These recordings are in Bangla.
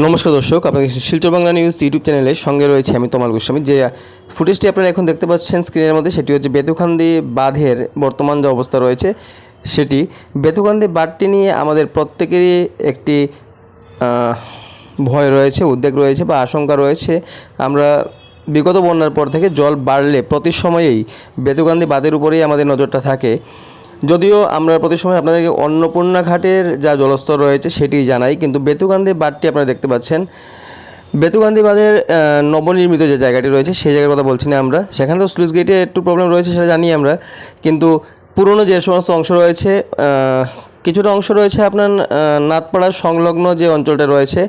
নমস্কার দর্শক, আপনাদের শিলচর বাংলা নিউজ ইউটিউব চ্যানেলের সঙ্গে রয়েছে আমি তমাল গোস্বামী। যে ফুটেজটি আপনারা এখন দেখতে পাচ্ছেন স্ক্রিনের মধ্যে সেটি হচ্ছে বেতুখান্দি বাঁধের বর্তমান যে অবস্থা রয়েছে, সেটি বেতুখান্দি বাঁধটি নিয়ে আমাদের প্রত্যেকেরই একটি ভয় রয়েছে, উদ্বেগ রয়েছে বা আশঙ্কা রয়েছে। আমরা বিগত বন্যার পর থেকে জল বাড়লে প্রতি সময়েই বেতুকান্দি বাঁধের উপরেই আমাদের নজরটা থাকে। যদিও আমরা প্রতি সময় আপনাদেরকে অন্নপূর্ণা ঘাটের যা জলস্তর রয়েছে সেটি জানাই, কিন্তু বেতুকান্দি বাঁধটি আপনারা দেখতে পাচ্ছেন। বেতুকান্দি বাঁধের নবনির্মিত যে জায়গাটি রয়েছে সেই জায়গার কথা বলছি না আমরা। সেখানে তো স্লুইস গেটে একটু প্রবলেম রয়েছে সেটা জানি আমরা, কিন্তু পুরনো যে সমস্ত অংশ রয়েছে কিছুটা অংশ রয়েছে আপনার নাথপাড়া সংলগ্ন যে অঞ্চলটা রয়েছে,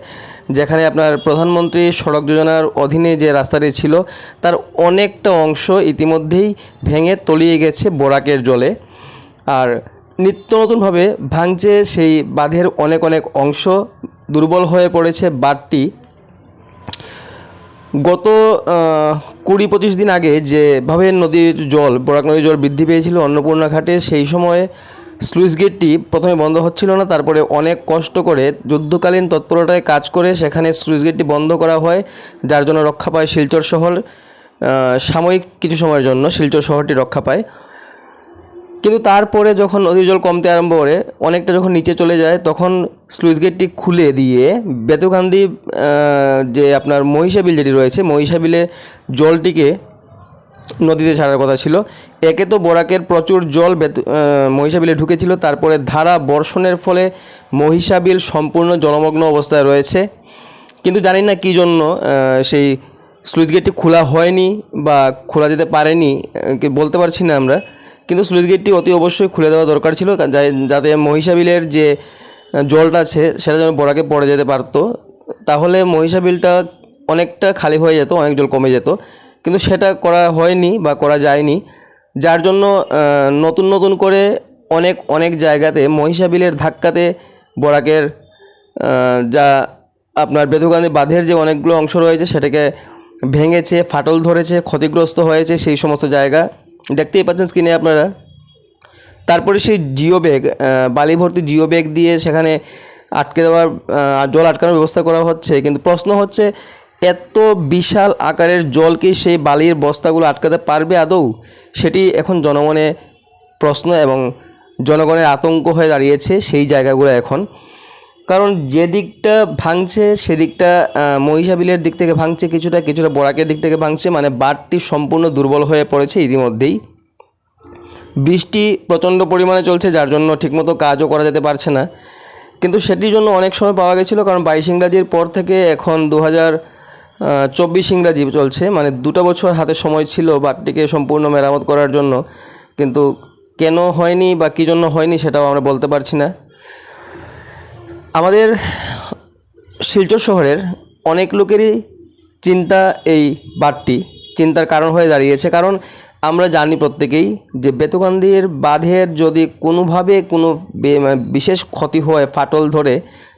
যেখানে আপনার প্রধানমন্ত্রী সড়ক যোজনার অধীনে যে রাস্তাটি ছিল, তার অনেকটা অংশ ইতিমধ্যেই ভেঙে তলিয়ে গেছে বোরাকের জলে। আর নিত্য নতুনভাবে ভাঙছে সেই বাঁধের অনেক অনেক অংশ দুর্বল হয়ে পড়েছে বাঁধটি। গত কুড়ি পঁচিশ দিন আগে যেভাবে নদীর জল, বরাক নদীর জল বৃদ্ধি পেয়েছিল অন্নপূর্ণা ঘাটে, সেই সময়ে স্লুইস গেটটি প্রথমে বন্ধ হচ্ছিল না, তারপরে অনেক কষ্ট করে যুদ্ধকালীন তৎপরতায় কাজ করে সেখানে স্লুইস গেটটি বন্ধ করা হয়, যার জন্য রক্ষা পায় শিলচর শহর। সাময়িক কিছু সময়ের জন্য শিলচর শহরটি রক্ষা পায়। কিন্তু তারপরে যখন নদীর জল কমতে আরম্ভ করে, অনেকটা যখন নিচে চলে যায়, তখন স্লুইস গেটটি খুলে দিয়ে বেতুকান্দি যে আপনার মহিষাবিল যেটি রয়েছে, মহিষাবিলে জলটিকে নদীতে ছাড়ার কথা ছিল। একে তো বরাকের প্রচুর জল মহিষাবিলে ঢুকেছিল, তারপরে ধারা বর্ষণের ফলে মহিষাবিল সম্পূর্ণ জলমগ্ন অবস্থায় রয়েছে। কিন্তু জানি না কী জন্য সেই স্লুইস গেটটি খোলা হয়নি বা খোলা যেতে পারেনি বলতে পারছি না আমরা। কিন্তু স্লুইস গেটটি অতি অবশ্যই খুলে দেওয়া দরকার ছিল যাতে মহিষাবিলের যে জলটা আছে, সেটা যেন বরাকে পড়ে যেতে পারতো। তাহলে মহিষাবিলটা অনেকটা খালি হয়ে যেত, অনেক জল কমে যেত। কিন্তু সেটা করা হয়নি বা করা যায়নি। যার জন্য নতুন নতুন করে অনেক অনেক জায়গাতে মহিষাবিলের ধাক্কাতে বরাকের যা আপনার বেদুকান্দি বাঁধের যে অনেকগুলো অংশ রয়েছে, সেটাকে ভেঙেছে, ফাটল ধরেছে, ক্ষতিগ্রস্ত হয়েছে, সেই সমস্ত জায়গা। দেখতেই পাচ্ছেন স্ক্রিনে আপনারা। তারপরে সেই জিও ব্যাগ বালি ভর্তি জিও ব্যাগ দিয়ে সেখানে আটকে দেওয়ার জল আটকানোর ব্যবস্থা করা হচ্ছে। কিন্তু প্রশ্ন হচ্ছে, এত বিশাল আকারের জল কি সেই বালির বস্তাগুলো আটকাতে পারবে আদৌ? সেটি এখন জনমনে প্রশ্ন এবং জনগণের আতঙ্ক হয়ে দাঁড়িয়েছে সেই জায়গাগুলো এখন। কারণ যে দিকটা ভাঙছে সেদিকটা মহিষাবিলের দিক থেকে ভাঙছে কিছুটা কিছুটা বরাকের দিক থেকে ভাঙছে মানে বাঁধটি সম্পূর্ণ দুর্বল হয়ে পড়েছে ইতিমধ্যেই। বৃষ্টি প্রচণ্ড পরিমাণে চলছে, যার জন্য ঠিকমতো কাজও করা যেতে পারছে না। কিন্তু সেটির জন্য অনেক সময় পাওয়া গেছিল, কারণ বাইশ ইংরাজির পর থেকে এখন দু হাজার চব্বিশ ইংরাজি চলছে মানে দুটো বছর হাতে সময় ছিল বাটটিকে সম্পূর্ণ মেরামত করার জন্য। কিন্তু কেন হয়নি বা কী জন্য হয়নি সেটাও আমরা বলতে পারছি না। আমাদের শিলচর শহরের অনেক লোকেরই চিন্তা এই বাঁধটি। চিন্তার কারণ হয়ে দাঁড়িয়েছে। কারণ আমরা জানি প্রত্যেকেই যে বেতকান্দির বাঁধের যদি কোনোভাবে কোনো মানে বিশেষ ক্ষতি হয় ফাটল ধরে,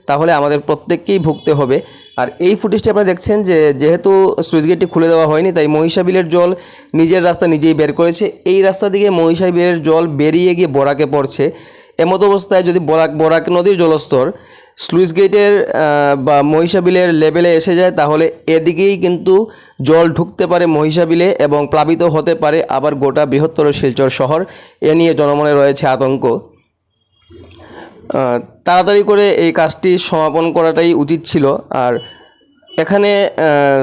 তাহলে আমাদের প্রত্যেককেই ভুগতে হবে। আর এই ফুটেজটি আপনারা দেখছেন যে, যেহেতু সুইচ গেটটি খুলে দেওয়া হয়নি, তাই মহিষাবিলের জল নিজের রাস্তা নিজেই বের করেছে। এই রাস্তা দিকে মহিষাবিলের জল বেরিয়ে গিয়ে বরাকে পড়ছে। এমত অবস্থায় যদি বরাক বরাক নদীর জলস্তর স্লুইস গেটের বা মহিষাবিলের লেভেলে এসে যায়, তাহলে এদিকেই কিন্তু জল ঢুকতে পারে মহিষাবিলে এবং প্লাবিত হতে পারে আবার গোটা বৃহত্তর শিলচর শহর। এ নিয়ে জনমনে রয়েছে আতঙ্ক। তাড়াতাড়ি করে এই কাজটি সমাপন করাটাই উচিত ছিল। আর এখানে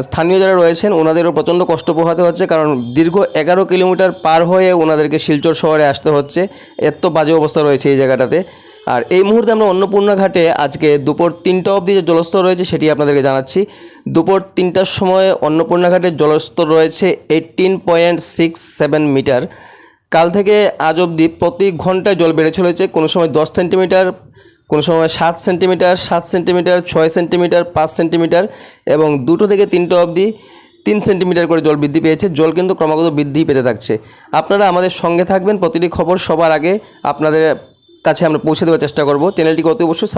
স্থানীয় যারা রয়েছেন, ওনাদেরও প্রচণ্ড কষ্ট পোহাতে হচ্ছে, কারণ দীর্ঘ এগারো কিলোমিটার পার হয়ে ওনাদেরকে শিলচর শহরে আসতে হচ্ছে। এত বাজে অবস্থা রয়েছে এই জায়গাটাতে। আর এই মুহূর্তে আমরা অন্নপূর্ণা ঘাটে আজকে দুপুর তিনটা অবধি যে জলস্তর রয়েছে, সেটি আপনাদেরকে জানাচ্ছি। দুপুর তিনটার সময় অন্নপূর্ণা ঘাটের জলস্তর রয়েছে eighteen point six seven metre কাল থেকে আজ অবধি প্রতি ঘন্টায় জল বেড়ে চলেছে, কোনো সময় দশ সেন্টিমিটার কোনো সময় সাত সেন্টিমিটার সাত সেন্টিমিটার, ছয় সেন্টিমিটার, পাঁচ সেন্টিমিটার এবং দুটো থেকে তিনটে অবধি তিন সেন্টিমিটার করে জল বৃদ্ধি পেয়েছে। জল কিন্তু ক্রমাগত বৃদ্ধি পেতে থাকছে। আপনারা আমাদের সঙ্গে থাকবেন। প্রতিটি খবর সবার আগে আপনাদের কাছে আমরা পৌঁছে দেওয়ার চেষ্টা করব। চ্যানেলটিকে অতি অবশ্যই